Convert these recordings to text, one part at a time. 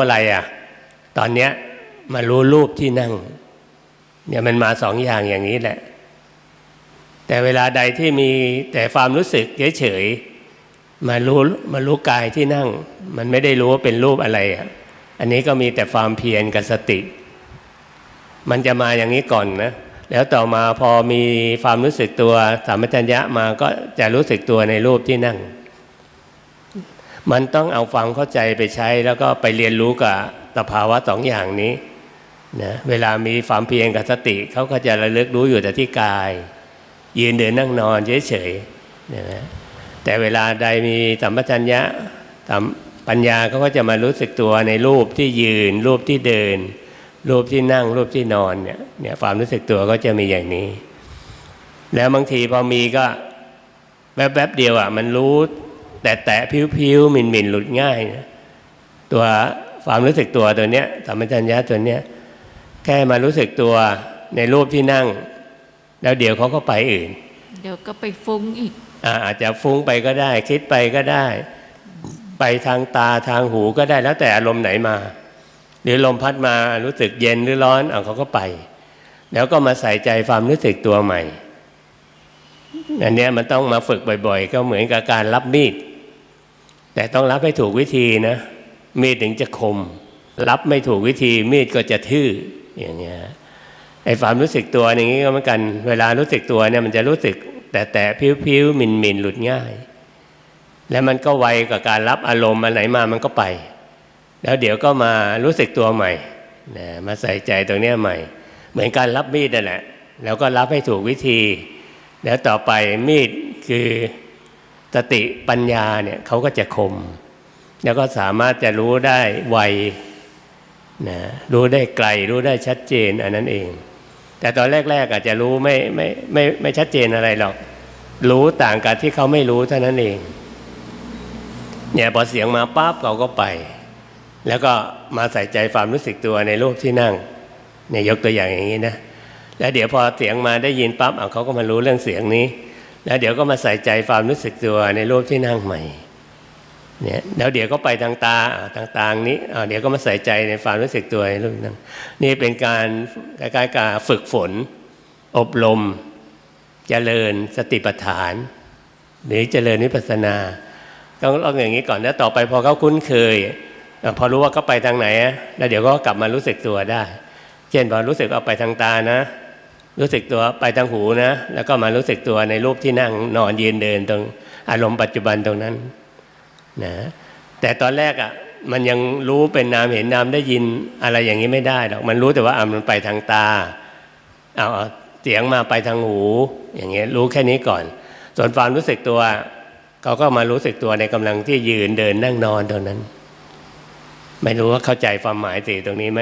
อะไรอะ ตอนเนี้ยมารู้รูปที่นั่ง เนี่ยมันมาสองอย่างอย่างนี้แหละ แต่เวลาใดที่มีแต่ความรู้สึกเฉยๆมารู้มารู้กายที่นั่ง มันไม่ได้รู้ว่าเป็นรูปอะไรอะ อันนี้ก็มีแต่ความเพียรกับสติ มันจะมาอย่างนี้ก่อนนะแล้วต่อมาพอมีความรู้สึกตัวสามัญญะมาก็จะรู้สึกตัวในรูปที่นั่ง มันต้องเอาความเข้าใจไปใช้แล้วก็ไปเรียนรู้กับสภาวะสองอย่างนี้นะเวลามีความเพียรกับสติเขาก็จะระลึกรู้อยู่แต่ที่กาย ยืนเดินนั่งนอนเฉยๆนะแต่เวลาใดมีสัมปชัญญะสัมปัญญาเขาก็จะมารู้สึกตัวในรูปที่ยืน รูปที่เดิน รูปที่นั่ง รูปที่นอนเนี่ยเนี่ยความรู้สึกตัวก็จะมีอย่างนี้ แล้วบางทีพอมีก็แวบๆเดียวอะมันรู้ แต่แตะผิวๆหมิ่นๆหลุดง่ายนะตัวความรู้สึกตัวตัวเนี้ยสัมปชัญญะตัวเนี้ยแค่มารู้สึกตัวในรูปที่นั่ง แล้วเดี๋ยวเขาก็ไปอื่น เดี๋ยวก็ไปฟุ้งอีกอาอาจจะฟุ้งไปก็ได้ คิดไปก็ได้ ไปทางตาทางหูก็ได้แล้วแต่อารมณ์ไหนมา หรือลมพัดมารู้สึกเย็นหรือร้อนเอาเขาก็ไป แล้วก็มาใส่ใจความรู้สึกตัวใหม่อันเนี้ยมันต้องมาฝึกบ่อย ๆ ก็เหมือนกับการรับมีด แต่ต้องรับให้ถูกวิธีนะ มีดถึงจะคม รับไม่ถูกวิธีมีดก็จะทื่ออย่างเงี้ยไอ้ความรู้สึกตัวอย่างนี้ก็เหมือนกัน เวลารู้สึกตัวเนี่ยมันจะรู้สึก แต่แต่พิ้วๆมินมินหลุดง่าย แล้วมันก็ไวกับการรับอารมณ์อันไหนมามันก็ไป แล้วเดี๋ยวก็มารู้สึกตัวใหม่นะมาใส่ใจตรงเนี้ยใหม่ เหมือนการรับมีดนั่นแหละ แล้วก็รับให้ถูกวิธี แล้วต่อไปมีดคือ สติปัญญาเนี่ยเขาก็จะคม แล้วก็สามารถจะรู้ได้ไวนะรู้ได้ไกล รู้ได้ชัดเจนอันนั้นเอง แต่ตอนแรก ๆ อาจจะรู้ไม่ไม่ไม่ไม่ชัดเจนอะไรหรอก รู้ต่างกันที่เขาไม่รู้เท่านั้นเองเนี่ยพอเสียงมาปั๊บเขาก็ไป แล้วก็มาใส่ใจความรู้สึกตัวในรูปที่นั่งเนี่ยยกตัวอย่างอย่างนี้นะแล้วเดี๋ยวพอเสียงมาได้ยินปั๊บเอาเขาก็มารู้เรื่องเสียงนี้ แล้วเดี๋ยวก็มาใส่ใจความรู้สึกตัวในรูปที่นั่งใหม่เนี่ยแล้วเดี๋ยวก็ไปทางตาอ่าทางตางนี้อ่าเดี๋ยวก็มาใส่ใจในความรู้สึกตัวในรูปนั้นนี่เป็นการคล้ายๆการฝึกฝน อบรม เจริญสติปัฏฐาน หรือเจริญวิปัสสนา ต้องลองอย่างนี้ก่อนแล้วต่อไปพอเขาคุ้นเคย พอรู้ว่าเขาไปทางไหนแล้วเดี๋ยวก็กลับมารู้สึกตัวได้ เช่นพอรู้สึกเอาไปทางตานะ รู้สึกตัวไปทางหูนะ แล้วก็มารู้สึกตัวในรูปที่นั่งนอนยืนเดินตรงอารมณ์ปัจจุบันตรงนั้นนะแต่ตอนแรกอะมันยังรู้เป็นนามเห็นนามได้ยินอะไรอย่างนี้ไม่ได้หรอกมันรู้แต่ว่าอะมันไปทางตาเอาเสียงมาไปทางหู อย่างเงี้ยรู้แค่นี้ก่อน ส่วนความรู้สึกตัวเขาก็มารู้สึกตัวในกำลังที่ยืนเดินนั่งนอนตรงนั้น ไม่รู้ว่าเข้าใจความหมายตีตรงนี้ไหม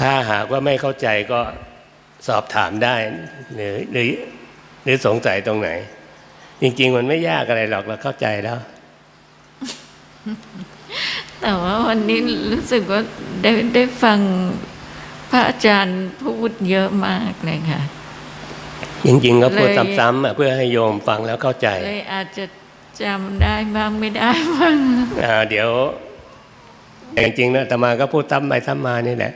ถ้าหากว่าไม่เข้าใจก็สอบถามได้ หรือหรือหรือสงสัยตรงไหน จริง ๆ มันไม่ยากอะไรหรอกเราเข้าใจแล้ว แต่ว่าวันนี้รู้สึกว่าได้ได้ฟังพระอาจารย์พูดเยอะมากเลยค่ะ จริง ๆ ก็พูดเลยซ้ำๆอะเพื่อให้โยมฟังแล้วเข้าใจเลยอาจจะจำได้บ้างไม่ได้บ้างอ่าเดี๋ยวจริงๆนะอาตมาก็พูดซ้ำไปซ้ำมานี่แหละ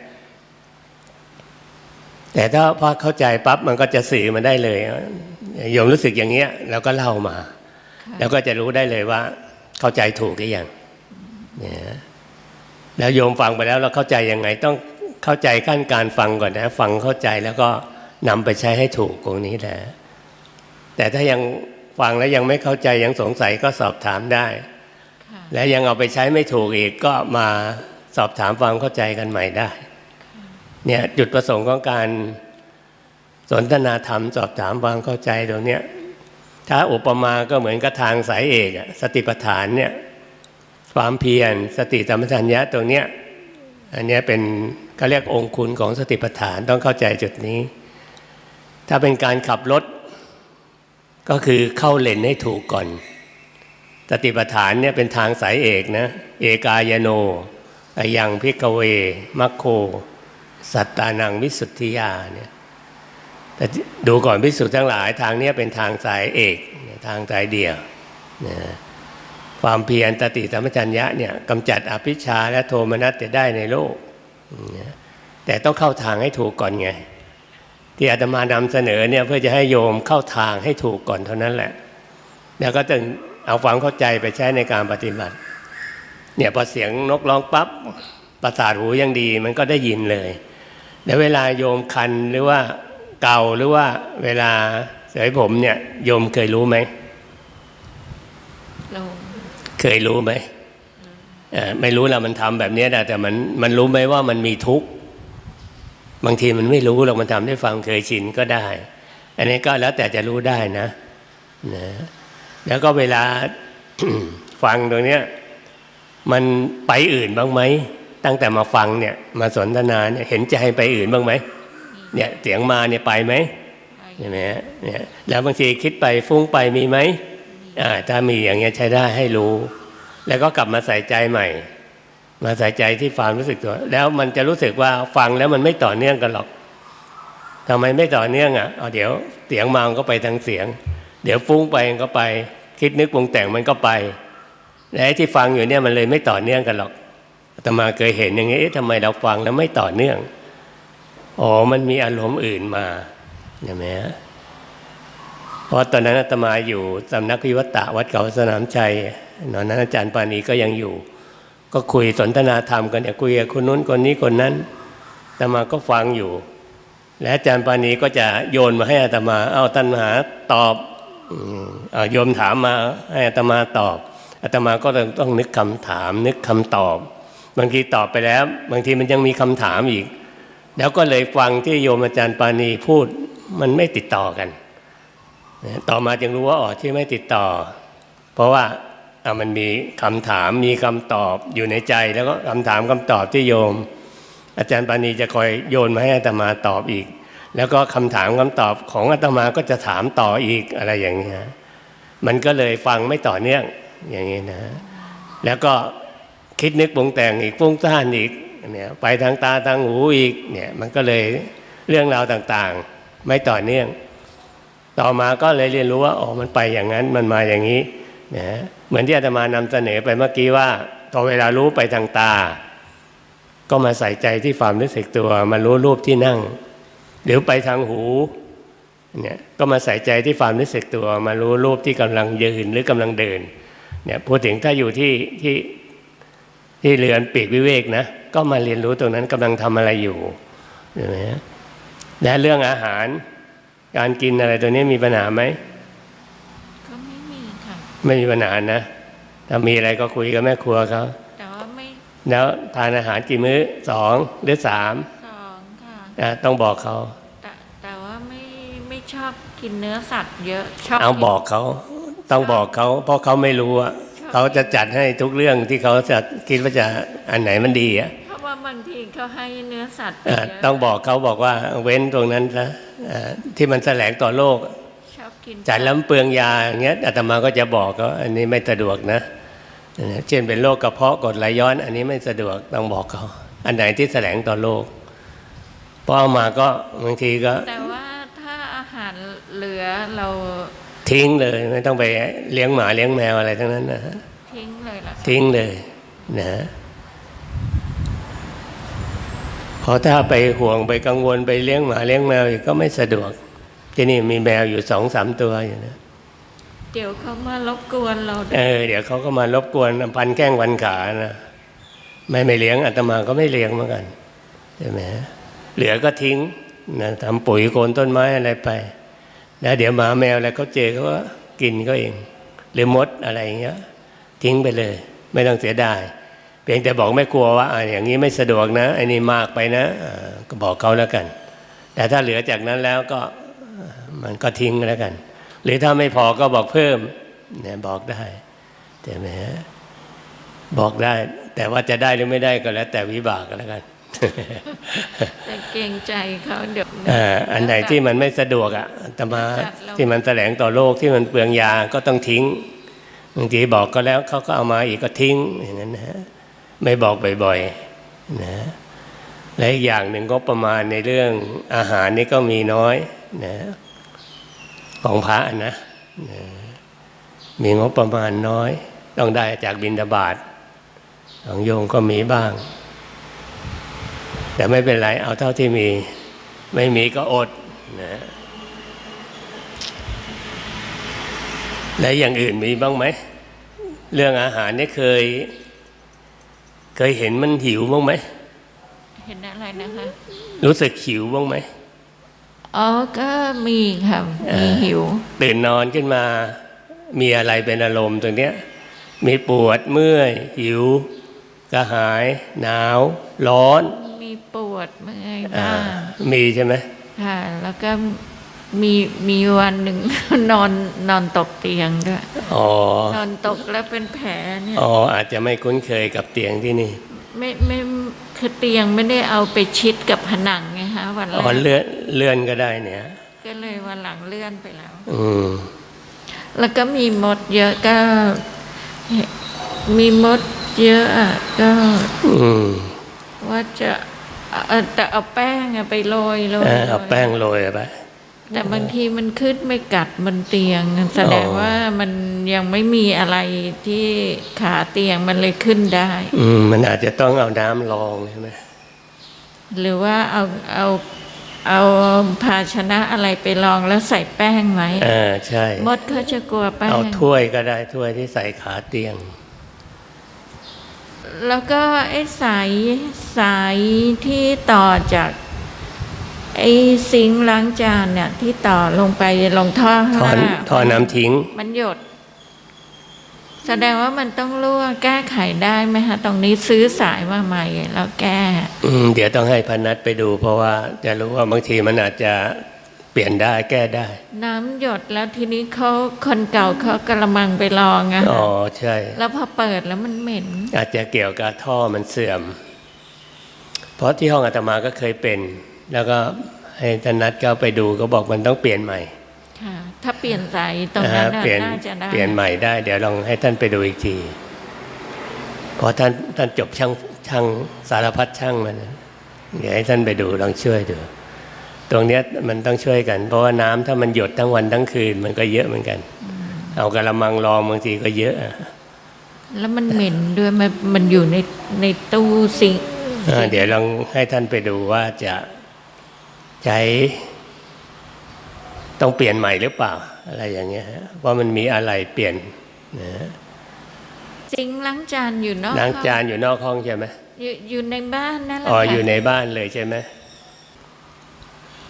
แต่ถ้าพอเข้าใจปั๊บมันก็จะสื่อมาได้เลยโยมรู้สึกอย่างเงี้ยแล้วก็เล่ามา แล้วก็จะรู้ได้เลยว่า เข้าใจถูกหรือยังเนี่ยแล้วโยมฟังไปแล้วเราเข้าใจยังไง ต้องเข้าใจขั้นการฟังก่อนนะ ฟังเข้าใจแล้วก็นำไปใช้ให้ถูกตรงนี้แหละแต่ถ้ายังฟังแล้วยังไม่เข้าใจยังสงสัยก็สอบถามได้ค่ะและยังเอาไปใช้ไม่ถูกอีกก็มาสอบถามความเข้าใจกันใหม่ได้ เนี่ยจุดประสงค์ของการสนทนาธรรมสอบถามความเข้าใจตรงเนี้ยถ้าอุปมาก็เหมือนกับทางสายเอกสติปัฏฐานเนี่ยความเพียรสติสัมปชัญญะตรงเนี้ยอันเนี้ยเป็นเขาเรียกองคุณของสติปัฏฐานต้องเข้าใจจุดนี้ ถ้าเป็นการขับรถ ก็คือเข้าเลนให้ถูกก่อน สติปัฏฐานเนี่ยเป็นทางสายเอกนะเอกายโนอยังพิกเวมัคโค สัตตานังวิสุทธิยาเนี่ยแต่ดูก่อนพิสุทธิ์ทั้งหลายทางเนี้ยเป็นทางสายเอกทางสายเดียวนะความเพียรตติสัมปชัญญะเนี่ยกำจัดอภิชาและโทมนัสจะได้ในโลกแต่ต้องเข้าทางให้ถูกก่อนไง ที่อาตมานำเสนอเนี่ยเพื่อจะให้โยมเข้าทางให้ถูกก่อนเท่านั้นแหละ แล้วก็ต้องเอาความเข้าใจไปใช้ในการปฏิบัติ เนี่ยพอเสียงนกร้องปั๊บประสาทหูยังดีมันก็ได้ยินเลย แล้วเวลาโยมคันหรือว่าเกาหรือว่าเวลาเสยผมเนี่ยโยมเคยรู้ไหมเราเคยรู้ไหมเอ่อไม่รู้ละมันทำแบบเนี้ยนะแต่มันมันรู้ไหมว่ามันมีทุกข์บางทีมันไม่รู้หรอกมันทำด้วยความเคยชินก็ได้ อันนี้ก็แล้วแต่จะรู้ได้นะนะแล้วก็เวลาฟังตรงเนี้ยมันไปอื่นบ้างไหม ตั้งแต่มาฟังเนี่ยมาสนทนาเนี่ยเห็นใจไปอื่นบ้างไหมเนี่ยเสียงมาเนี่ยไปไหมไปใช่ไหมฮะเนี่ยแล้วบางทีคิดไปฟุ้งไปมีไหมอ่าถ้ามีอย่างเงี้ยใช้ได้ให้รู้ แล้วก็กลับมาใส่ใจใหม่ มาใส่ใจที่ความรู้สึกตัว แล้วมันจะรู้สึกว่าฟังแล้วมันไม่ต่อเนื่องกันหรอกทำไมไม่ต่อเนื่องอะเอาเดี๋ยวเสียงมามันก็ไปทางเสียง เดี๋ยวฟุ้งไปมันก็ไป คิดนึกปรุงแต่งมันก็ไปและไอ้ที่ฟังอยู่เนี่ยมันเลยไม่ต่อเนื่องกันหรอกอา ตมาเคยเห็นอย่างนี้เอ๊ะทำไมเราฟังแล้วไม่ต่อเนื่อง อ๋อ มันมีอารมณ์อื่นมาใช่ไหมฮะเพราะตอนนั้นอาตมาอยู่สำนักวิวัตะวัดเขาสนามชัยตอนนั้นอาจารย์ปานีก็ยังอยู่ ก็คุยสนทนาธรรมกันเนี่ยคุยกับคนนู้นคนนี้คนนั้นอาตมาก็ฟังอยู่ และอาจารย์ปานีก็จะโยนมาให้อาตมา เอาตัณหาตอบอโยมถามมาให้อาตมาตอบอาตมาก็ต้องต้องนึกคำถาม นึกคำตอบ บางทีตอบไปแล้ว บางทีมันยังมีคำถามอีก แล้วก็เลยฟังที่โยมอาจารย์ปานีพูดมันไม่ติดต่อกัน ต่อมาจึงรู้ว่าอ๋อที่ไม่ติดต่อ เพราะว่ามันมีคำถามมีคำตอบอยู่ในใจแล้วก็คำถามคำตอบที่โยม อาจารย์ปานีจะคอยโยนมาให้อาตมาตอบอีก แล้วก็คำถามคำตอบของอาตมาก็จะถามต่ออีกอะไรอย่างนี้ยมันก็เลยฟังไม่ต่อเนื่องอย่างนี้นะ แล้วก็ คิดนึกปรุงแต่งอีกฟุ้งซ่านอีกเนี่ยไปทางตาทางหูอีกเนี่ยมันก็เลยเรื่องราวต่างๆ ไม่ต่อเนื่อง ต่อมาก็เลยเรียนรู้ว่าอ๋อมันไปอย่างนั้นมันมาอย่างนี้นะเหมือนที่อาตมานำเสนอไปเมื่อกี้ว่าพอเวลารู้ไปทางตา ก็มาใส่ใจที่ความรู้สึกตัวมารู้รูปที่นั่ง หรือไปทางหูเนี่ยก็มาใส่ใจที่ความรู้สึกตัว มารู้รูปที่กำลังยืนหรือกำลังเดินเนี่ยพูดถึงถ้าอยู่ที่ที่ ที่เรือนปีกวิเวกนะ ก็มาเรียนรู้ตรงนั้นกำลังทำอะไรอยู่เห็นไหมฮะและเรื่องอาหารการกินอะไรตัวนี้มีปัญหาไหมก็ไม่มีค่ะไม่มีปัญหานะถ้ามีอะไรก็คุยกับแม่ครัวเขาแต่ว่าไม่แล้วทานอาหารกี่มื้อสองหรือสามสองค่ะอะต้องบอกเขาแต่แต่ว่าไม่ไม่ชอบกินเนื้อสัตว์เยอะชอบเอากินบอกเขาต้องบอกเขาเพราะเขาไม่รู้อะชอบ เขาจะจัดให้ทุกเรื่องที่เขาจะคิดว่าจะอันไหนมันดีอะเพราะว่าบางทีเขาให้เนื้อสัตว์ไปอะเยอะต้องบอกเขาบอกว่าเว้นตรงนั้นนะอะที่มันแสลงต่อโลกชอบกินจัดแล้วเปลืองยาอย่างเงี้ยอาตมาก็จะบอกเขาอันนี้ไม่สะดวกนะเช่นเป็นโรคกระเพาะกรดไหลย้อน อันนี้ไม่สะดวกต้องบอกเขา อันไหนที่แสลงต่อโลกพอเอามาก็บางทีก็แต่ว่าถ้าอาหารเหลือเราทิ้งเลยไม่ต้องไปเลี้ยงหมาเลี้ยงแมวอะไรทั้งนั้นนะฮะ ทิ้งเลยล่ะค่ะทิ้งเลยนะฮะเพราะถ้าไปห่วงไปกังวลไปเลี้ยงหมาเลี้ยงแมวอีกก็ไม่สะดวก ที่นี่มีแมวอยู่สองสามตัวอยู่นะเดี๋ยวเขามารบกวนเราเออเดี๋ยวเขาก็มารบกวนพันแข้งวันขานะไม่ไม่เลี้ยงอาตมาก็ไม่เลี้ยงเหมือนกันใช่ไหมฮะเหลือก็ทิ้งนะทำปุ๋ยโคนต้นไม้อะไรไป แล้วเดี๋ยวหมาแมวอะไรเขาเจอเขาก็กินก็เอง หรือมดอะไรอย่างเงี้ย ทิ้งไปเลย ไม่ต้องเสียดายเพียงแต่บอกไม่กลัวว่าอะอย่างนี้ไม่สะดวกนะไอ้นี่มากไปนะอ่าก็บอกเขาแล้วกัน แต่ถ้าเหลือจากนั้นแล้วก็อ่ามันก็ทิ้งแล้วกัน หรือถ้าไม่พอก็บอกเพิ่มเนี่ยบอกได้ใช่ไหมฮะบอกได้ แต่ว่าจะได้หรือไม่ได้ก็แล้ว แต่วิบากก็แล้วกันแต่เกรงใจเขาเดี๋ยวเอ่ออันไหนที่มันไม่สะดวกอะอาตมาจัดเราที่มันแสลงต่อโลกที่มันเปลืองยาก็ต้องทิ้ง บางทีบอกก็แล้วเขาก็เอามาอีกก็ทิ้งอย่างนั้นนะไม่บอกบ่อยๆนะและอีกอย่างหนึ่งก็ประมาณในเรื่องอาหารนี่ก็มีน้อยนะของพระนะนะมีงบประมาณน้อย ต้องได้จากบินทบาทของโยมก็มีบ้าง แต่ไม่เป็นไรเอาเท่าที่มี ไม่มีก็อดนะ และอย่างอื่นมีบ้างไหม เรื่องอาหารเนี่ยเคย เคยเห็นมันหิวบ้างไหม เห็นอะไรนะคะ รู้สึกหิวบ้างไหมอ๋อก็มีค่ะมีหิวตื่นนอนขึ้นมา มีอะไรเป็นอารมณ์ตรงเนี้ย มีปวดเมื่อยหิวกระหาย หนาว ร้อน มีปวดเมื่อยอ่าบ้างมีใช่ไหมค่ะแล้วก็ มีมีวันหนึ่ง นอนนอนตกเตียงด้วยอ๋อนอนตกแล้วเป็นแผลเนี่ยอ๋ออาจจะไม่คุ้นเคยกับเตียงที่นี่ ไม่ไม่คือเตียงไม่ได้เอาไปชิดกับผนังไงฮะวันแรอ๋อกเลื่อนเลื่อนก็ได้เนี่ย ก็เลยวันหลังเลื่อนไปแล้ว อืมแล้วก็มีมดเยอะก็เห็นมีมดเยอะอะก็อืมว่าจะเอ่อแต่เอาแป้งอะไปโรยโรยเออเอาโรยแป้งโรยไป แต่บางทีมันขึ้นไม่กัดบนเตียง แสดงอ๋อว่ามันยังไม่มีอะไรที่ขาเตียงมันเลยขึ้นได้ อืมมันอาจจะต้องเอาน้ำรองใช่ไหมหรือว่าเอาเอาเอาภาชนะอะไรไปรองแล้วใส่แป้งไว้เออใช่มดเขาจะกลัวแป้เอางถ้วยก็ได้ถ้วยที่ใส่ขาเตียง แล้วก็ไอ้สายสายที่ต่อจาก ไอ้ซิงค์ล้างจานเนี่ย ที่ต่อลงไปลงท่อข้างท่อหน้าท่อน้ำทิ้ง มันหยด แสดงว่ามันต้องรั่วแก้ไขได้ไหมคะตรงนี้ซื้อสายมาใหม่แล้วแก้ อืมเดี๋ยวต้องให้พนัทไปดู เพราะว่าจะรู้ว่าบางทีมันอาจจะเปลี่ยนได้แก้ได้ น้ำหยดแล้วทีนี้เขาคนเก่าเขากระมังไปลองอะอ๋อค่ะใช่ แล้วพอเปิดแล้วมันเหม็น อาจจะเกี่ยวกับท่อมันเสื่อม เพราะที่ห้องอาตมาก็เคยเป็น แล้วก็ให้ธนัทก็ไปดูก็บอกมันต้องเปลี่ยนใหม่ค่ะถ้าเปลี่ยนสายตรงนะนั้ฮะนน่ะเปลี่ยนน่าจะได้เปลี่ยนใหม่ได้ เดี๋ยวลองให้ท่านไปดูอีกทีเพราะท่านท่านจบช่างช่างสารพัดช่างมันนะเดี๋ยวให้ท่านไปดูลองช่วยดูตรงเนี้ยมันต้องช่วยกัน เพราะว่าน้ำถ้ามันหยดทั้งวันทั้งคืนมันก็เยอะเหมือนกัน เอากระมังรองบางทีก็เยอะอะแล้วมันเหม็นด้วยมันมันอยู่ในในตู้ซิงค์อ่าเดี๋ยวลองให้ท่านไปดูว่าจะ ใช้ต้องเปลี่ยนใหม่หรือเปล่า อะไรอย่างเงี้ยฮะว่ามันมีอะไรเปลี่ยนนะฮะซิงค์ล้างจานอยู่นอกล้างห้อจานอยู่นอกห้องใช่ไหมอยู่อยู่ในบ้านนั่นแหละอ๋อค่ะอยู่ในบ้านเลยใช่ไหม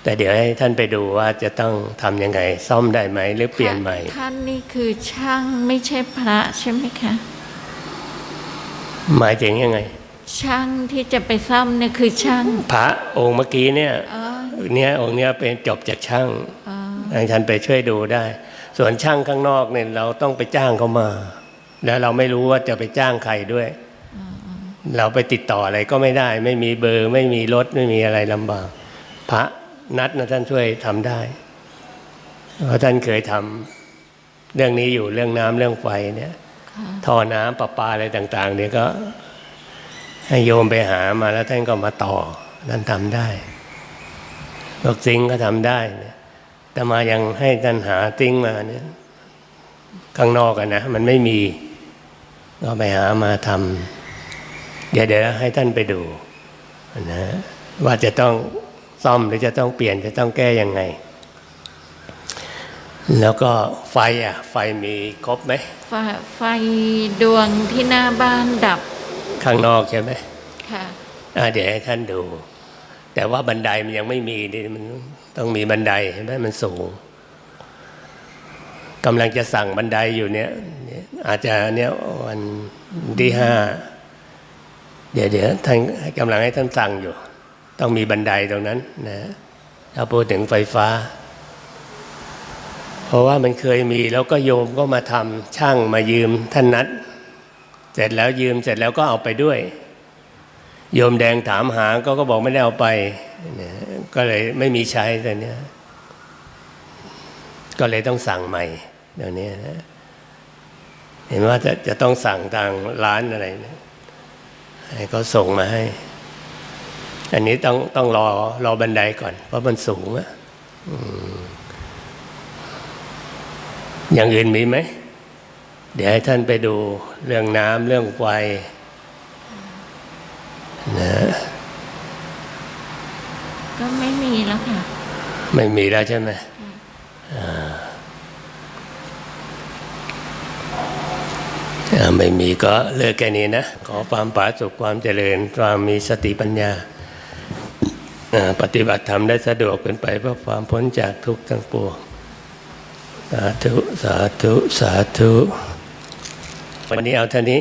แต่เดี๋ยวให้ท่านไปดูว่าจะต้องทำยังไง ซ่อมได้ไหมหรือเปลี่ยนใหม่ ท่านนี่คือช่างไม่ใช่พระใช่ไหมคะ หมายถึงยังไง ช่างที่จะไปซ่อมเนี่ยคือช่าง พระองค์เมื่อกี้เนี่ยอ๋อ เนี่ยองค์เนี้ยเป็นจบจากช่างอ๋อให้ท่านไปช่วยดูได้ ส่วนช่างข้างนอกเนี่ยเราต้องไปจ้างเขามา แล้วเราไม่รู้ว่าจะไปจ้างใครด้วย เราไปติดต่ออะไรก็ไม่ได้ ไม่มีเบอร์ไม่มีรถไม่มีอะไรลำบาก พระนัดนะท่านช่วยทำได้เพราะท่านเคยทำเรื่องนี้อยู่เรื่องน้ำเรื่องไฟเนี่ยค่ะท่อน้ำประปาอะไรต่าง ๆ เนี่ยก็ให้โยมไปหามาแล้วท่านก็มาต่อท่านทำได้ พวกซิงค์ก็ทำได้เนี่ยแต่มายังให้ท่านหาซิงค์มาเนี่ยข้างนอกกันนะ มันไม่มีก็ไปหามาทำเดี๋ยวเดี๋ยวให้ท่านไปดูนะว่าจะต้องซ่อมหรือจะต้องเปลี่ยนจะต้องแก้ยังไง แล้วก็ไฟอะ ไฟมีครบไหมไฟไฟดวงที่หน้าบ้านดับ ข้างนอกใช่ไหมค่ะอ่าเดี๋ยวให้ท่านดู แต่ว่าบันไดมันยังไม่มีดิมันต้องมีบันไดเห็นไหมมันสูงกำลังจะสั่งบันไดอยู่เนี่ยเนี่ย อาจจะเนี่ยวันที่ห้าเดี๋ยวเดี๋ยวท่านกำลังให้ท่านสั่งอยู่ ต้องมีบันไดตรงนั้นนะถ้าพูดถึงไฟฟ้า เพราะว่ามันเคยมีแล้วก็โยมก็มาทำช่างมายืมท่านนัด เสร็จแล้วยืมเสร็จแล้วก็เอาไปด้วย โยมแดงถามหาก็ก็บอกไม่ได้เอาไปเนี่ยก็เลยไม่มีใช้แต่เนี้ยก็เลยต้องสั่งใหม่เดี๋ยวนี้นะเห็นว่าจะจะต้องสั่งทางร้านอะไรนะให้เขาส่งมาให้ อันนี้ต้องต้องรอรอบันไดก่อน เพราะมันสูงอะอืมอย่างอื่นมีไหม เดี๋ยวให้ท่านไปดูเรื่องน้ำเรื่องไฟ นะก็ไม่มีแล้วค่ะ ไม่มีแล้วใช่ไหมอ่าอ่าไม่มีก็เลิกแค่นี้นะ ขอความผาสุกความเจริญ ความมีสติปัญญาอ่าปฏิบัติธรรมได้สะดวกเป็นไปเพื่อความพ้นจากทุกข์ทั้งปวงสาธุ สาธุ สาธุ วันนี้เอาเท่านี้